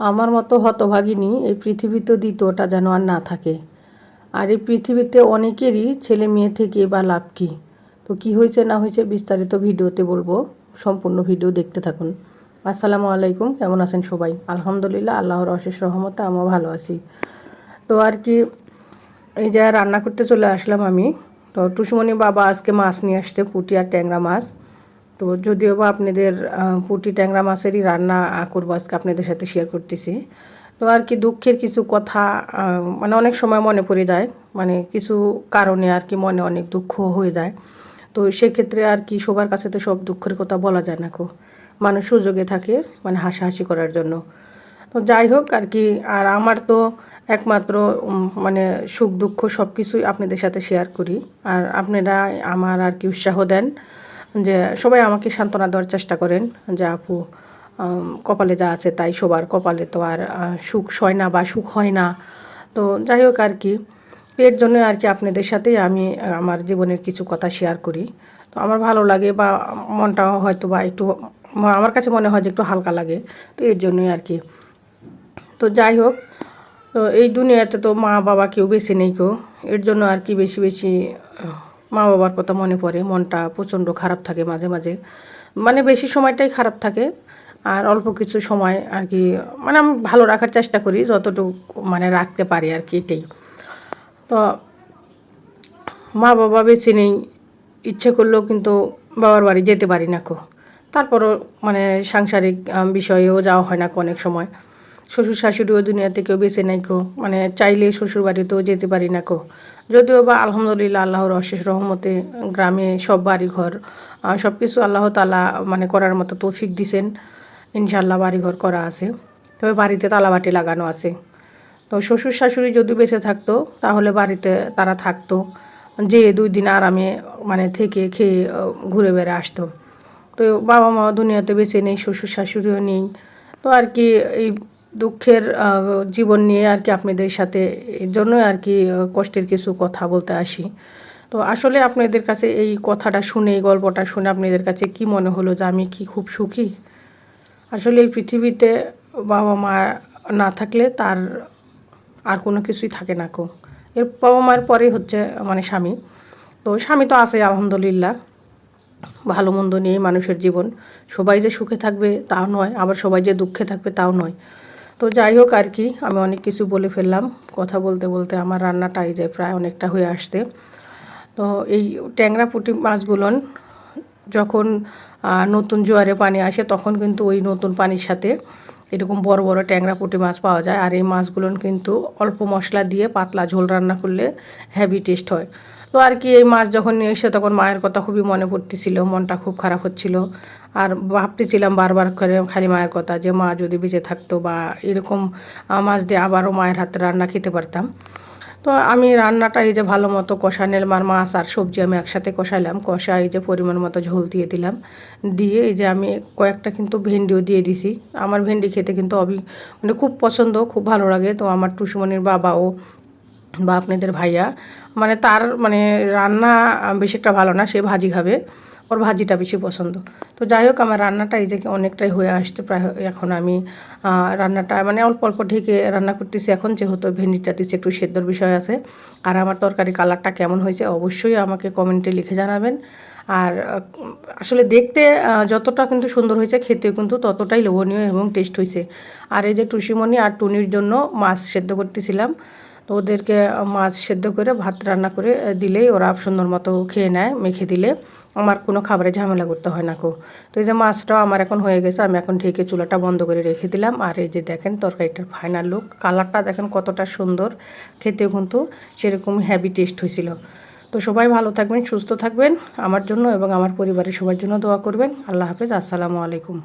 আমার মতো হতভাগিনী এই পৃথিবীতে দ্বিতীয়টা যেন আর না থাকে। আর এই পৃথিবীতে অনেকেরই ছেলে মেয়ে থেকে বা লাভ কী? তো কি হয়েছে না হয়েছে বিস্তারিত ভিডিওতে বলব। সম্পূর্ণ ভিডিও দেখতে থাকুন। আসসালামু আলাইকুম, কেমন আছেন সবাই? আলহামদুলিল্লাহ, আল্লাহর অশেষ রহমতে আমিও ভালো আছি। তো আর কি, এই যে রান্না করতে চলে আসলাম আমি। তো টুসুমণি বাবা আজকে মাছ নিয়ে আসতে পুটি আর ট্যাংরা মাছ। তো যদিও বা আপনাদের পুটি ট্যাংরা মাছেরই রান্না করব আজকে আপনাদের সাথে শেয়ার করতেছি। তো আর কি দুঃখের কিছু কথা মানে অনেক সময় মনে পড়ে যায় মানে কিছু কারণে আর কি মনে অনেক দুঃখ হয়ে যায়। তো সেক্ষেত্রে আর কি সবার কাছে তো সব দুঃখের কথা বলা যায় না কো। মানুষ সুযোগে থাকে মানে হাসাহাসি করার জন্য। তো যাই হোক আর কি, আর আমার তো একমাত্র মানে সুখ দুঃখ সব কিছুই আপনাদের সাথে শেয়ার করি। আর আপনারা আমার আর কি উৎসাহ দেন। যে সবাই আমাকে সান্ত্বনা দেওয়ার চেষ্টা করেন যে আপু কপালে যা আছে তাই সবার কপালে তো আর সুখ সয় না বা সুখ হয় না। তো যাই হোক আর কি, এর জন্য আর কি আপনাদের সাথেই আমি আমার জীবনের কিছু কথা শেয়ার করি। তো আমার ভালো লাগে বা মনটা হয়তো বা একটু আমার কাছে মনে হয় যে একটু হালকা লাগে, তো এর জন্যই আর কি। তো যাই হোক, তো এই দুনিয়াতে তো মা বাবা কেউ বেশি নেই কেউ এর জন্য আর কি বেশি বেশি মা বাবার কথা মনে পড়ে, মনটা প্রচণ্ড খারাপ থাকে মাঝে মাঝে। মানে বেশি সময়টাই খারাপ থাকে, আর অল্প কিছু সময় আর কি মানে আমি ভালো রাখার চেষ্টা করি, যতটুকু মানে রাখতে পারি আর কি এটাই। তো মা বাবা বেছে নেই, ইচ্ছে করলেও কিন্তু বাবার বাড়ি যেতে পারি না কো। তারপরও মানে সাংসারিক বিষয়েও যাওয়া হয় না অনেক সময়। শ্বশুর শাশুড়িও দুনিয়া থেকেও বেছে নাই কো মানে চাইলে শ্বশুর বাড়িতেও যেতে পারি না কো। যদিও বা আলহামদুলিল্লাহ আল্লাহর অশেষ রহমতে গ্রামে সব বাড়িঘর সব কিছু আল্লাহ তালা মানে করার মতো তৌফিক দিছেন। ইনশাল্লাহ বাড়িঘর করা আছে। তবে বাড়িতে তালাবাটি লাগানো আছে। তো শ্বশুর শাশুড়ি যদি বেঁচে থাকতো, তাহলে বাড়িতে তারা থাকতো। যে দুই দিন আরামে মানে থেকে খেয়ে ঘুরে বেড়ে আসতো। তো বাবা মা দুনিয়াতে বেঁচে নেই, শ্বশুর শাশুড়িও নেই। তো আর কি এই দুঃখের জীবন নিয়ে আর কি আপনাদের সাথে এর জন্যই আর কি কষ্টের কিছু কথা বলতে আসি। তো আসলে আপনাদের কাছে এই কথাটা শুনে, এই গল্পটা শুনে আপনাদের কাছে কি মনে হলো যে আমি কি খুব সুখী? আসলে এই পৃথিবীতে বাবা মা না থাকলে তার আর কোনো কিছুই থাকে না কো। এর বাবা মায়ের পরেই হচ্ছে মানে স্বামী। তো স্বামী তো আছে, আলহামদুলিল্লাহ। ভালো মন্দ নিয়ে মানুষের জীবন। সবাই যে সুখে থাকবে তাও নয়, আবার সবাই যে দুঃখে থাকবে তাও নয়। তো যাই হোক আর কি, আমি অনেক কিছু বলে ফেললাম। কথা বলতে বলতে আমার রান্নাটা এই যে প্রায় অনেকটা হয়ে আসতে তো এই ট্যাংরা পুঁটি মাছগুলোন যখন নতুন জোয়ারে পানি আসে তখন কিন্তু ওই নতুন পানির সাথে এরকম বড় বড় ট্যাংরা পুঁটি মাছ পাওয়া যায়। আর এই মাছগুলো কিন্তু অল্প মশলা দিয়ে পাতলা ঝোল রান্না করলে হ্যাভি টেস্ট হয়। তো আর কি এই মাছ যখন নিয়ে এসে তখন মায়ের কথা খুবই মনে পড়তেছিল, মনটা খুব খারাপ হচ্ছিল। আর ভাবতেছিলাম বারবার করে খালি মায়ের কথা যে, মা যদি বেঁচে থাকতো বা এরকম মাছ দিয়ে আবারও মায়ের হাতে রান্না খেতে পারতাম। তো আমি রান্নাটা এই যে ভালো মতো কষা, নেলমার মাছ আর সবজি আমি একসাথে কষাইলাম। কষা এই যে পরিমাণ মতো ঝোল দিয়ে দিলাম। দিয়ে এই যে আমি কয়েকটা কিন্তু ভেন্ডিও দিয়ে দিছি। আমার ভেন্ডি খেতে কিন্তু অবি মানে খুব পছন্দ, খুব ভালো লাগে। তো আমার টুসুমনির বাবাও বা আপনাদের ভাইয়া মানে তার মানে রান্না বেশি একটা ভালো না, সে ভাজি খাবে, ওর ভাজিটা বেশি পছন্দ। তো যাই হোক, আমার রান্নাটা এই যে অনেকটাই হয়ে আসছে, প্রায় এখন আমি রান্নাটা মানে অল্প অল্প ঢেকে রান্না করতেছি এখন, যেহেতু ভেন্ডিটা দিচ্ছে একটু সেদ্ধর বিষয় আছে। আর আমার তরকারি কালারটা কেমন হয়েছে, অবশ্যই আমাকে কমেন্টে লিখে জানাবেন। আর, আসলে দেখতে যতটা কিন্তু সুন্দর হয়েছে, খেতেও কিন্তু ততটাই লোভনীয় এবং টেস্ট হয়েছে। আর এই যে টুসিমণি আর টুনির জন্য মাছ সেদ্ধ করতেছিলাম। তো ওদেরকে মাছ সেদ্ধ করে, ভাত রান্না করে দিলেই ওরা সুন্দর মতো খেয়ে নেয়, মেখে দিলে। আমার কোনো খাবারে ঝামেলা করতে হয় না কো। তো এই যে মাছটাও আমার এখন হয়ে গেছে, আমি এখন ঢেকে চুলাটা বন্ধ করে রেখে দিলাম। আর এই যে দেখেন তরকারিটার ফাইনাল লুক কালারটা দেখেন কতটা সুন্দর। খেতেও কিন্তু সেরকম হ্যাভি টেস্ট হয়েছিল। তো সবাই ভালো থাকবেন, সুস্থ থাকবেন আমার জন্য এবং আমার পরিবারের সবার জন্য দোয়া করবেন। আল্লাহ হাফেজ, আসসালামু আলাইকুম।